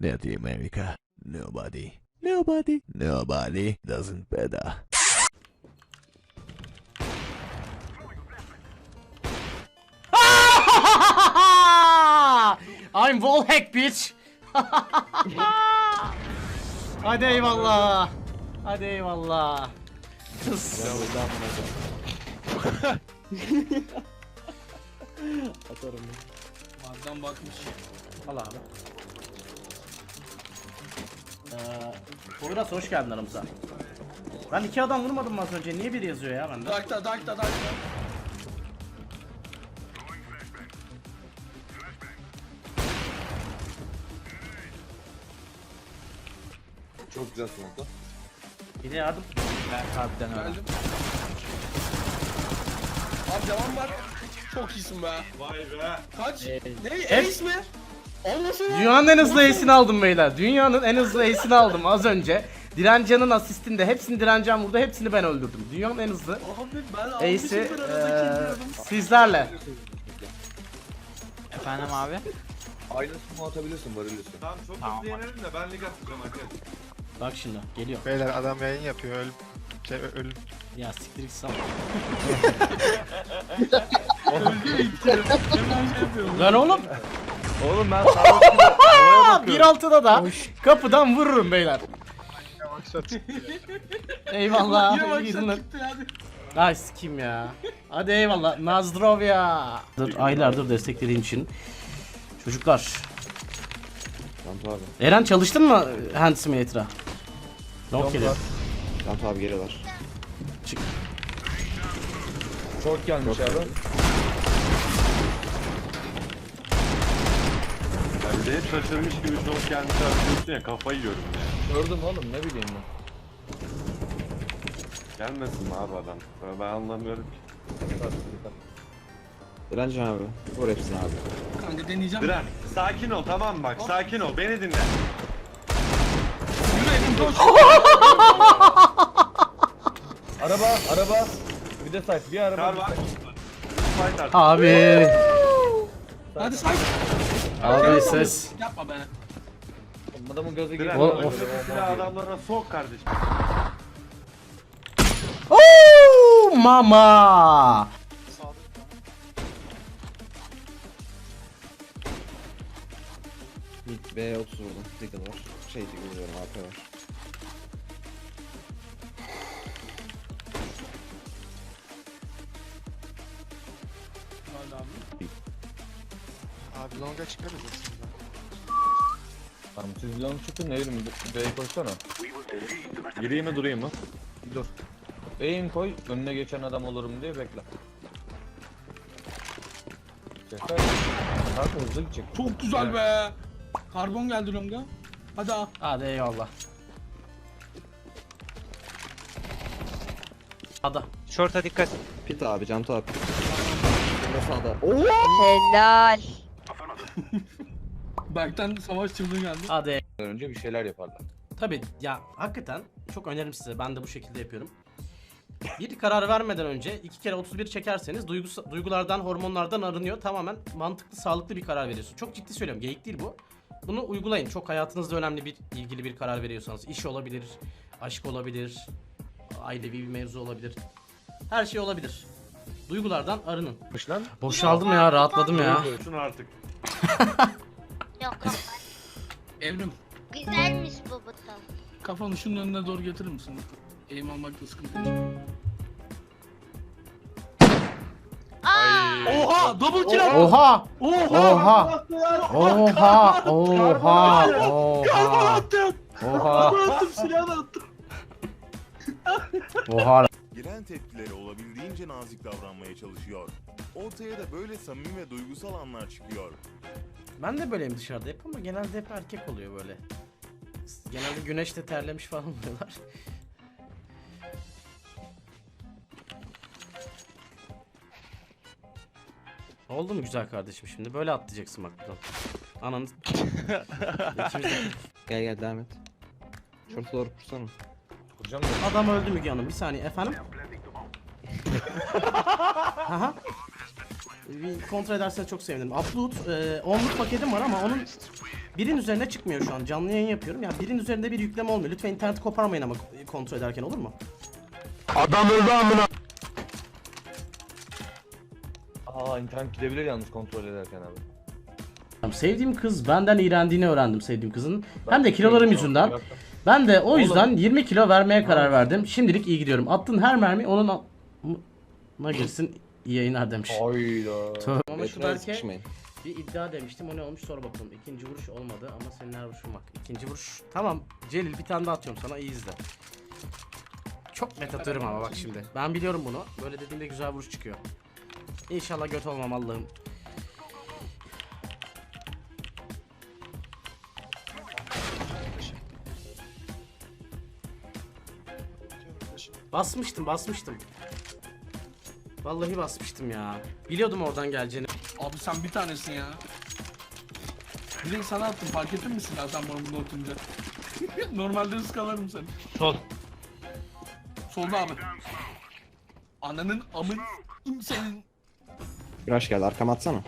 Latin America. Nobody. Nobody. Nobody doesn't better. I'm wallhack bitch. Hadi eyvallah. Hadi eyvallah. Kız. Adam bakmış. Al abi. Ee, Poyraz hoş geldin aramıza. Ben iki adam vurmadım mı az önce? Niye biri yazıyor ya bende? Dakta dakta dakta. Çok güzel smoke'la. Bir de yardım. Geldim. Abi devam var. Çok iyisin be. Vay be. Kaç? Ee, ne? Ace mi? Dünyanın en hızlı ace'ini aldım beyler. Dünyanın en hızlı ace'ini aldım az önce. Direncan'ın asistinde hepsini Direncan vurdu. Hepsini ben öldürdüm. Dünyanın en hızlı Abi ben ace'i almışım ben arada eee, kimdiyordum. sizlerle. Efendim abi? Aynı smoke atabilirsin varılıyorsun. Tamam çok Tamam. hızlı de ben lig atacağım hadi. Bak şimdi geliyor. Beyler adam yayın yapıyor öl şey ölüm. Ya siktir git sal. Lan oğlum. Oğlum ben sağ 1.6'da da kapıdan vururum beyler. Eyvallah. Bak iyi günler. gitti hadi. Ay kim ya. Hadi eyvallah. Nazdrovya. Aylardır desteklerin için. Çocuklar. Cantu abi. Eren çalıştın mı Hand Simulator'a? Yok geliyor. Cantu abi geliyorlar. Çık. Short gelmiş abi. Hep şaşırmış gibi çok gelmiş diyorsun ya kafayı yiyorum ya. Gördüm oğlum ne bileyim ben. Gelmesin mi abi adam? Ben- anlamıyorum ki. Direncan abi. Vur hepsini abi. Kanka deneyeceğim. Diren sakin ol tamam mı bak sakin ol beni dinle. Yürü Emin koş. Araba, araba. Bir de site, bir araba. Kar var. Fight artık. Abi. Hadi say. Abi ses. Yapma be. Adamın gözü Diren O- o, of. silah adamlarına sok kardeşim. Oo, mama. Mid B30 vurdum. Diggle var. Şey Diggle diyorum AP var. Abi longa çıkarız aslında. Tamam siz lan çıkın ne bileyim B'ye koşsana. Gireyim mi durayım mı? Dur. B'yin koy önüne geçen adam olurum diye bekle. Çeker. Kanka hızlı gidecek. Çok güzel be. Karbon geldi longa. Hadi al. Hadi eyvallah. Ada. Short'a dikkat. Pit abi, Cantu abi. Burada sağda. Helal. Berk'ten savaş çıldığı geldi. Hadi. Önce bir şeyler yaparlar. Tabi ya hakikaten çok öneririm size. Ben de bu şekilde yapıyorum. Bir karar vermeden önce iki kere 31 çekerseniz duygus- duygulardan, hormonlardan arınıyor. Tamamen mantıklı, sağlıklı bir karar veriyorsun. Çok ciddi söylüyorum. Geyik değil bu. Bunu uygulayın. Çok hayatınızda önemli bir ilgili bir karar veriyorsanız. iş olabilir, aşk olabilir, ailevi bir mevzu olabilir. Her şey olabilir. Duygulardan arının. Boşaldım ya, rahatladım ya. Şunu artık. Yok ama Evrim. güzelmiş bu buton. Kafanı şunun önüne doğru getirir misin? Eğim almakta sıkıntı yok. Aa, Oha! Double kill attı. Oha! Oha! Oha! Oha! Oha! Oha! attım. Oha! attım silahı da attım. Oha! Gelen tepkilere olabildiğince nazik davranmaya çalışıyor. Ortaya da böyle samimi ve duygusal anlar çıkıyor. Ben de böyleyim dışarıda hep ama genelde hep erkek oluyor böyle. Genelde güneşte terlemiş falan oluyorlar. Oldu mu güzel kardeşim şimdi? Böyle atlayacaksın bak buradan. Ananı... İkimiz Gel gel devam et. Short doğru kursana. Kuracağım da. Adam öldü Müge Hanım. Bir saniye efendim. Aha. Bir kontrol ederseniz çok sevinirim. Upload, e, onluk paketim var ama onun birin üzerine çıkmıyor şu an. Canlı yayın yapıyorum. Ya birin üzerinde bir yükleme olmuyor. Lütfen interneti koparmayın ama kontrol ederken olur mu? Aa internet gidebilir yalnız kontrol ederken abi. Tamam, Sevdiğim kız benden iğrendiğini öğrendim sevdiğim kızın. Hem de kilolarım yüzünden. Ben de o yüzden 20 kilo vermeye karar verdim. Şimdilik iyi gidiyorum. Attığın her mermi onun a- girsin iyi yayınlar demiş. Hayda. Tövbe. Ama şu Berke bir iddia demiştim o ne olmuş sor bakalım. İkinci vuruş olmadı ama senin her vuruşun bak. İkinci vuruş tamam Celil bir tane daha atıyorum sana iyi izle. Çok net atıyorum ama bak şimdi. Ben biliyorum bunu. Böyle dediğimde güzel vuruş çıkıyor. İnşallah göt olmam Allah'ım. Basmıştım basmıştım. Vallahi basmıştım ya. Biliyordum oradan geleceğini. Abi sen bir tanesin ya. Direkt sana attım fark ettin mi silah sen bana bunu atınca? Normalde ıskalarım seni. Sol. Solda abi. Ananın amın senin. Güneş geldi arkama atsana.